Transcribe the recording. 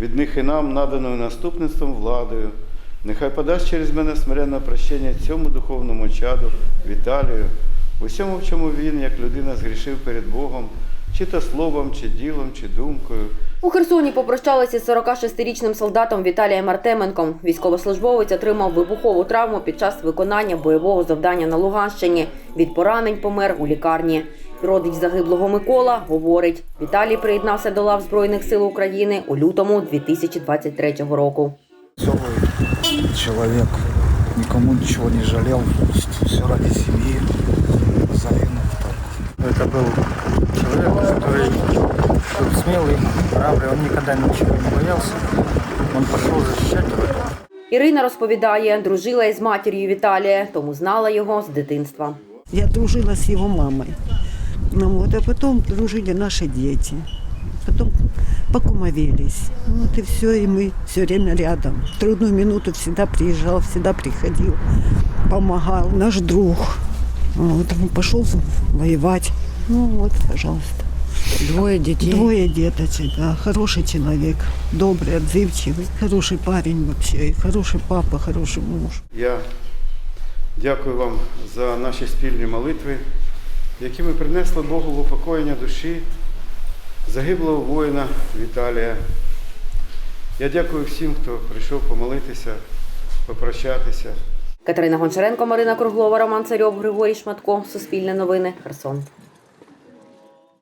від них і нам, наданою наступництвом владою. Нехай подасть через мене смиренне прощення цьому духовному чаду, Віталію, усьому, в чому він, як людина, згрішив перед Богом, чи то словом, чи ділом, чи думкою. У Херсоні попрощалися з 46-річним солдатом Віталієм Артеменком. Військовослужбовець отримав вибухову травму під час виконання бойового завдання на Луганщині. Від поранень помер у лікарні. Родич загиблого Микола говорить, Віталій приєднався до лав Збройних сил України у лютому 2023 року. Веселый человек, никому ничего не жалел, все ради семьи, загинув так. Это был человек, который был смелый, храбрый, он никогда ничего не боялся. Он пошел защищать родину. Ірина розповідає, дружила із матір'ю Віталія, тому знала його з дитинства. Я дружила с его мамой. Ну вот, а потом дружили наши дети. Потом покумовились. Вот и все, и мы все время рядом. В трудную минуту всегда приезжал, всегда приходил, помогал. Наш друг. Вот он пошел воевать. Ну вот, пожалуйста. Двое детей. Двое деточек, да, хороший человек, добрый, отзывчивый, хороший парень вообще, и хороший папа, хороший муж. Я дякую вам за наші спільні молитви, Які ми принесли Богу в упокоєння душі загиблого воїна Віталія. Я дякую всім, хто прийшов помолитися, попрощатися. Катерина Гончаренко, Марина Круглова, Роман Царьов, Григорій Шматко. Суспільне новини. Херсон.